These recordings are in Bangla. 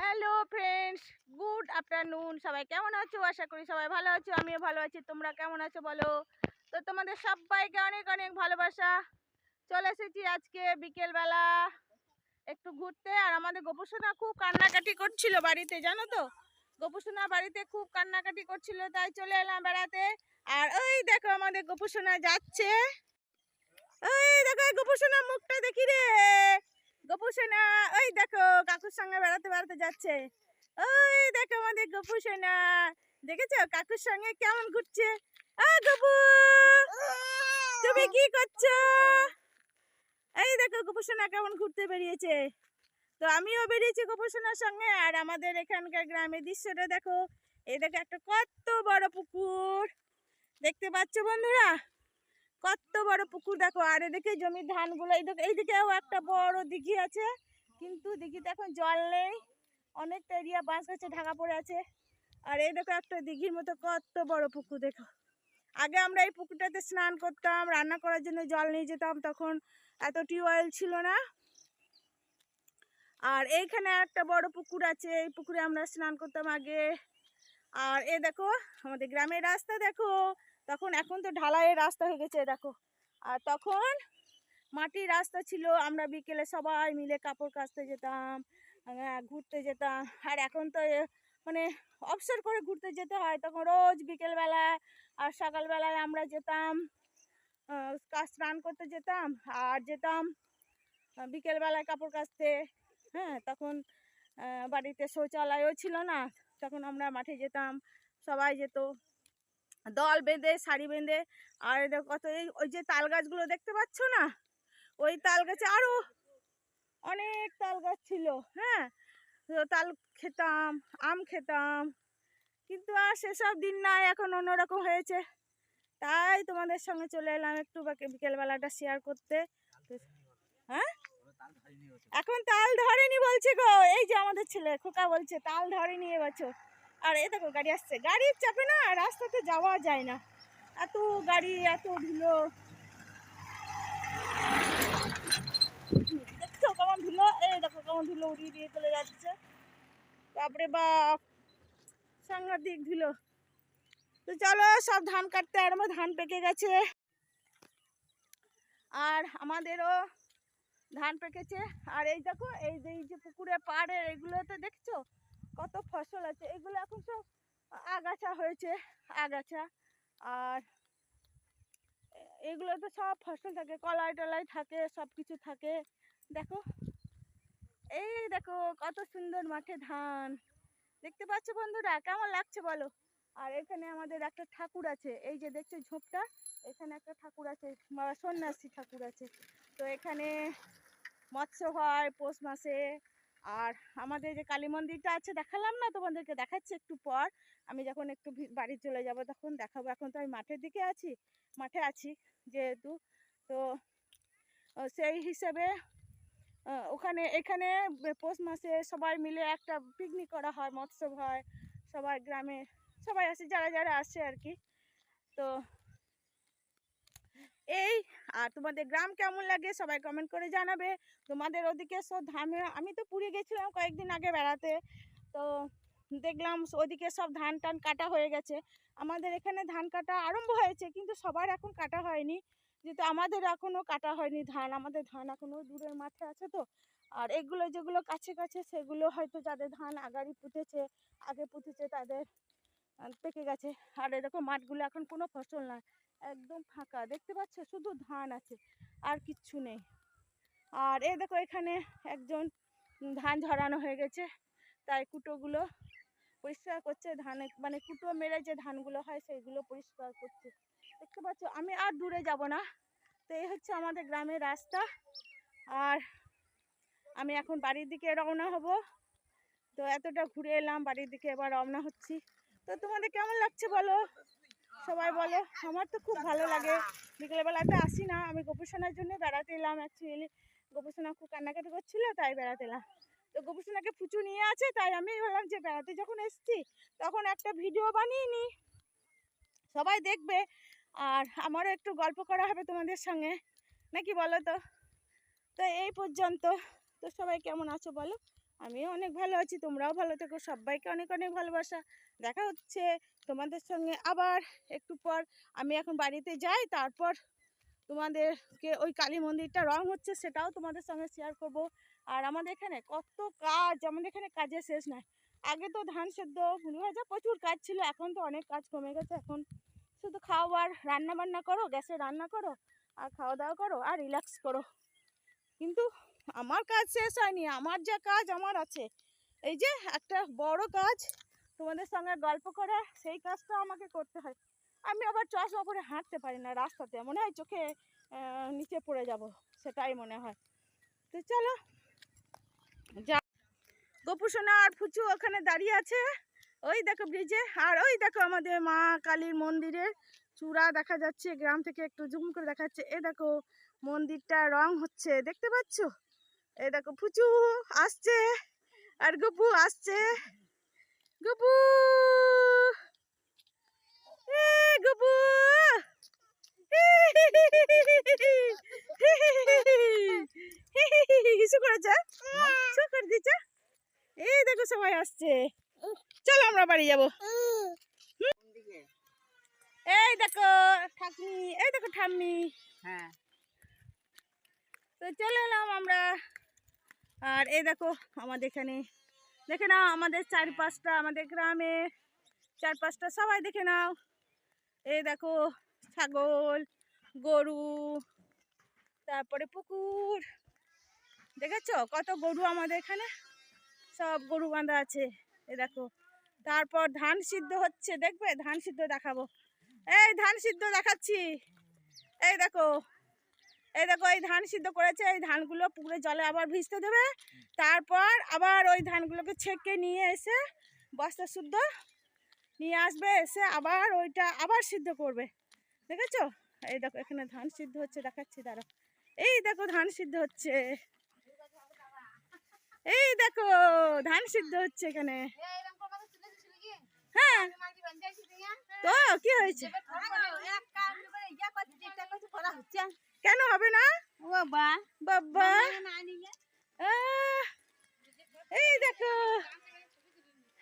হ্যালো ফ্রেন্ডস গুড আফটারনুন সবাই কেমন আছো? আশা করি সবাই ভালো আছো, আমিও ভালো আছি। তোমরা কেমন আছো বলো? তো তোমাদের সবাইকে অনেক অনেক ভালোবাসা। চলে এসেছি আজকে বিকেলবেলা একটু ঘুরতে। আর আমাদের গোপুসোনা খুব কান্নাকাটি করছিল বাড়িতে, জানো তো? গোপুসোনা বাড়িতে খুব কান্নাকাটি করছিল, তাই চলে এলাম বেড়াতে। আর ওই দেখো আমাদের গোপুসোনা যাচ্ছে। ওই দেখো গোপুসোনা মুখটা দেখি রে। গোপুসোনা, ওই দেখো কাকুর সঙ্গে বেড়াতে বেড়াতে যাচ্ছে। ওই দেখো আমাদের গোপুসোনা, দেখেছ? কাকুর সঙ্গে কেমন ঘুরছে? আ গপু, তুমি কি করছ? এই দেখো গোপুসোনা কেমন ঘুরতে বেরিয়েছে। তো আমিও বেরিয়েছি গোপুসোনার সঙ্গে, আর আমাদের এখানকার গ্রামের দৃশ্যটা দেখো। এই দেখো একটা কত বড় পুকুর। দেখতে পাচ্ছ বন্ধুরা? কত বড় পুকুর, দেখো, আর এদিকে জমির ধানগুলো, এই দেখো, এইদিকেও একটা বড় দিঘি আছে, কিন্তু দিঘিতে এখন জল নেই অনেকটা এরিয়া বাঁশ গাছে ঢাকা পড়ে আছে, আর এই দেখো একটা দিঘির মতো কত বড় পুকুর, দেখো। আগে আমরা এই পুকুরটাতে স্নান করতাম, রান্না করার জন্য জল নিয়ে যেতাম, তখন এত টিউবওয়েল ছিল না। আর এইখানে একটা বড় পুকুর আছে, এই পুকুরে আমরা স্নান করতাম আগে। আর এ দেখো, আমাদের গ্রামের রাস্তা, দেখো। তখন এখন তো ঢালাইয়ের রাস্তা হয়ে গেছে দেখো। আর তখন মাটির রাস্তা ছিল আমরা বিকেলে সবাই মিলে কাপড় কাচতে যেতাম ঘুরতে যেতাম। আর এখন তো মানে অবসর করে ঘুরতে যেতে হয়। তখন রোজ বিকেলবেলায় আর সকালবেলায় আমরা যেতাম আহ, কা- স্নান করতে যেতাম আর যেতাম বিকেলবেলায় কাপড় কাচতে। হ্যাঁ তখন বাড়িতে শৌচালয়ও ছিল না। তখন আমরা মাঠে যেতাম সবাই যেত। দল বেঁধে, শাড়ি বেঁধে, আর কত এই, ওই যে তাল গাছগুলো দেখতে পাচ্ছ না? ওই তাল গাছে আরও অনেক তাল গাছ ছিল হ্যাঁ? তাল খেতাম, আম খেতাম, কিন্তু আর সেসব দিন নাই, এখন অন্যরকম হয়েছে। তাই তোমাদের সঙ্গে চলে এলাম একটু বাকি- বিকেলবেলাটা শেয়ার করতে। হ্যাঁ? এখন তাল ধরেনি বলছে গো, এই যে আমাদের ছেলে খোকা বলছে, তাল ধরেনি এবছর। আর এই দেখো, গাড়ি আসছে। গাড়ির চাপে না রাস্তাতে যাওয়া যায় না। এত গাড়ি, এত ধুলো। দেখছ কেমন ধুলো? এই দেখো কেমন ধুলো উড়িয়ে দিয়ে চলে যাচ্ছে। তারপরে বাপ। সাংঘাতিক ধুলো। তো চলো, সব ধান কাটতে আরম্ভ, ধান পেকে গেছে। আর আমাদেরও ধান পেকেছে। আর এই দেখো, এই যে পুকুরে পাড়ের এগুলোতে দেখছ? কত ফসল আছে, এগুলো এখন সব আগাছা হয়েছে, আগাছা। আর এগুলোতে সব ফসল থাকে, কলাই টলাই থাকে, সব কিছু থাকে। দেখো, এই দেখো কত সুন্দর মাঠে ধান। দেখতে পাচ্ছ বন্ধুরা, কেমন লাগছে বলো? আর এখানে আমাদের একটা ঠাকুর আছে, এই যে দেখছ ঝোপটা, এখানে একটা ঠাকুর আছে সন্ন্যাসী ঠাকুর আছে। তো এখানে মৎস্য হয়, পৌষ মাসে আর আমাদের যে কালী মন্দিরটা আছে, দেখালাম না তোমাদেরকে, দেখাচ্ছি একটু পর। আমি যখন একটু বাড়ি চলে যাব তখন দেখাবো। এখন তো আমি মাঠের দিকে আছি, মাঠে আছি যেহেতু। তো সেই হিসেবে ওখানে, এখানে পৌষ মাসে সবাই মিলে একটা পিকনিক করা হয়, মৎস্য হয়। সবাই গ্রামে, সবাই আসে, যারা যারা আসে আর কি। তো এই, আর তোমাদের গ্রাম কেমন লাগে সবাই কমেন্ট করে জানাবে। তোমাদের ওদিকে সব ধান, আমি তো পুরী গেছিলাম কয়েকদিন আগে বেড়াতে। তো দেখলাম ওদিকে সব ধান টান কাটা হয়ে গেছে। আমাদের এখানে ধান কাটা আরম্ভ হয়েছে, কিন্তু সবার এখন কাটা হয়নি। যেহেতু আমাদের এখনও কাটা হয়নি ধান, আমাদের ধান এখনও দূরের মাঠে আছে তো। আর এগুলো যেগুলো কাছে কাছে, সেগুলো হয়তো যাদের ধান আগাড়ি পুঁতেছে, আগে পুঁতেছে তাদের পেকে গেছে। আর এরকম মাঠগুলো এখন কোনো ফসল নাই একদম ফাঁকা। দেখতে পাচ্ছ? শুধু ধান আছে, আর কিচ্ছু নেই। আর এই দেখো এখানে একজন ধান ঝরানো হয়ে গেছে। তাই কুটোগুলো পরিষ্কার করছে। ধানে মানে কুটো মেরে যে ধানগুলো হয়, সেইগুলো পরিষ্কার করছে। দেখতে পাচ্ছ? আমি আর দূরে যাব না। তো এই হচ্ছে আমাদের গ্রামের রাস্তা। আর আমি এখন বাড়ির দিকে রওনা হব। তো এতটা ঘুরে এলাম, বাড়ির দিকে এবার রওনা হচ্ছি। তো তোমাদের কেমন লাগছে বলো? সবাই বলে, আমার তো খুব ভালো লাগে। বিকেলবেলাতে আসি না। আমি গোপোষণার জন্য বেড়াতে এলাম অ্যাকচুয়ালি গোপোষণা খুব কান্নাকাটি করছিল, তাই বেড়াতে এলাম। তো গোপোষণাকে পুচু নিয়ে আছে, তাই আমি ভাবলাম যে বেড়াতে যখন এসছি, তখন একটা ভিডিও বানিয়ে নিই। সবাই দেখবে। আর আমারও একটু গল্প করা হবে তোমাদের সঙ্গে। নাকি বলো তো? তো এই পর্যন্ত। তো সবাই কেমন আছো বলো? আমিও অনেক ভালো আছি, তোমরাও ভালো থেকো, সবাইকে অনেক অনেক ভালোবাসা। দেখা হচ্ছে তোমাদের সঙ্গে আবার একটু পর। আমি এখন বাড়িতে যাই, তারপর তোমাদেরকে ওই কালী মন্দিরটা রং হচ্ছে সেটাও তোমাদের সঙ্গে শেয়ার করব। আর আমাদের এখানে কত কাজ, আমাদের এখানে কাজের শেষ নাই। আগে তো ধান সেদ্ধ মুড়ি ভাজা প্রচুর কাজ ছিল, এখন তো অনেক কাজ কমে গেছে। এখন শুধু খাওয়ার রান্না বান্না করো, গ্যাসে রান্না করো আর খাওয়া দাওয়া করো আর রিল্যাক্স করো। কিন্তু আমার কাজ শেষ হয়নি, আমার যা কাজ আমার আছে। এই যে একটা বড় কাজ, তোমাদের সঙ্গে গল্প করা সেই কাজটা আমাকে করতে হয়। আমি আবার চশমা পরে হাঁটতে পারি না রাস্তাতে, মনে হয় চোখে নিচে পড়ে যাব, সেটাই মনে হয়। তো চলো, যা। গোপুসোনা আর ফুচু ওখানে দাঁড়িয়ে আছে। ওই দেখো ব্রিজে আর ওই দেখো আমাদের মা কালীর মন্দিরের চূড়া দেখা যাচ্ছে, গ্রাম থেকে একটু জুম করে দেখাচ্ছে। এ দেখো মন্দিরটা রং হচ্ছে, দেখতে পাচ্ছ? এ দেখো ফুচু আসছে আর গপু আসছে। গপু! এ গপু! কিছু করেছে? কিছু করে দিচ্ছে এই দেখো সবাই আসছে। চলো আমরা বাড়ি যাব। এই দেখো ঠাকুমি এই দেখো ঠাম্মি। হ্যাঁ। তো চলে এলাম আমরা। আর এই দেখো, আমাদের এখানে, দেখে নাও আমাদের চারপাশটা, আমাদের গ্রামে চারপাশটা সবাই দেখে নাও। এই দেখো, ছাগল, গরু, তারপরে পুকুর। দেখেছ কত গরু আমাদের এখানে? সব গরু বাঁধা আছে। এই দেখো, তারপর ধান সিদ্ধ হচ্ছে, দেখবে? ধান সিদ্ধ দেখাবো। এই ধান সিদ্ধ দেখাচ্ছি। এই দেখো এই দেখো এই ধান সিদ্ধ করেছে এই ধানগুলো পুকুরে জলে আবার ভিজতে দেবে। তারপর আবার ওই ধানগুলোকে ছেঁকে নিয়ে এসে বস্তা শুদ্ধ নিয়ে আসবে এসে আবার ওইটা আবার সিদ্ধ করবে। দেখেছ? এই দেখো এখানে ধান সিদ্ধ হচ্ছে দেখাচ্ছি দাঁড়া এই দেখো ধান সিদ্ধ হচ্ছে। এই দেখো ধান সিদ্ধ হচ্ছে এখানে। হ্যাঁ। তো কি হয়েছে? কেন হবে না? বাবা। আহ, এই দেখো।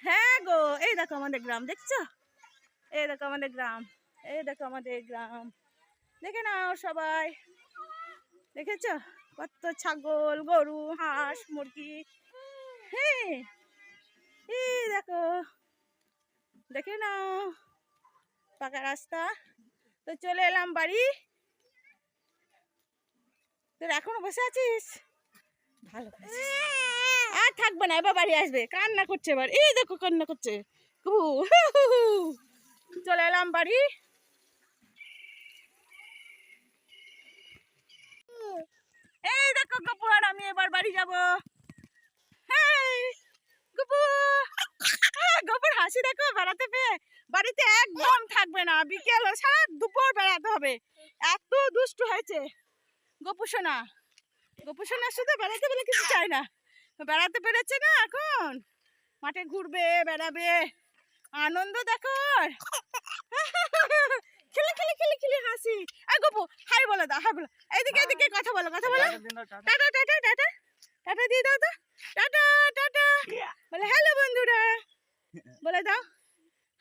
হ্যাঁ গো এই দেখো আমাদের গ্রাম দেখছ? এই দেখো আমাদের গ্রাম এই দেখো আমাদের গ্রাম। দেখে নাও সবাই। দেখেছ? কত ছাগল গরু হাঁস মুরগি। হ্যাঁ এই দেখো। দেখে নাও। পাকা রাস্তা। তো চলে এলাম বাড়ি। তোর এখনও বসে আছিস? ভালো আর থাকবে না এবার বাড়ি আসবে। কান্না করছে এবার। এই দেখো কান্না করছে। চলে এলাম বাড়ি এই দেখো গপু আর আমি এবার বাড়ি যাব হেই, গপু আহ, গপুর হাসি দেখো বেড়াতে পেয়ে বাড়িতে একদম থাকবে না বিকেল সারা দুপুর বেড়াতে হবে এত দুষ্টু হয়েছে গপু সোনা গপু সোনা শুধু বেড়াতে পেলে কিছু চায় না। বেড়াতে পেরেছে না এখন। মাঠে ঘুরবে, বেড়াবে। আনন্দ দেখো। খেলে খেলে খেলে খেলে হাসি। আর গপু, হাই বলে দাও, হাই বলো এইদিকে এইদিকে কথা বলো কথা বলো। Tata tata tata. টাটা দিয়ে দাও তো। Tata tata. বলে, হ্যালো বন্ধুরা। বলে দাও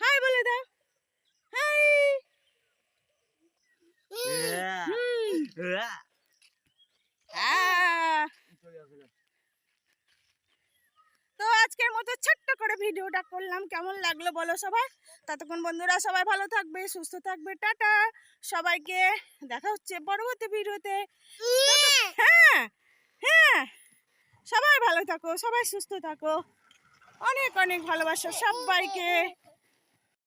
হাই বলে দাও হাই হুম আহ তো আজকের মতো ছোট্ট করে ভিডিওটা করলাম। কেমন লাগল বলো সবাই? ততক্ষণ বন্ধুরা সবাই ভালো থাকবে সুস্থ থাকবে টাটা। সবাইকে দেখা হচ্ছে পরবর্তী ভিডিওতে। হ্যাঁ হ্যাঁ। সবাই ভালো থাকো সবাই সুস্থ থাকো। অনেক অনেক ভালোবাসা সবাইকে।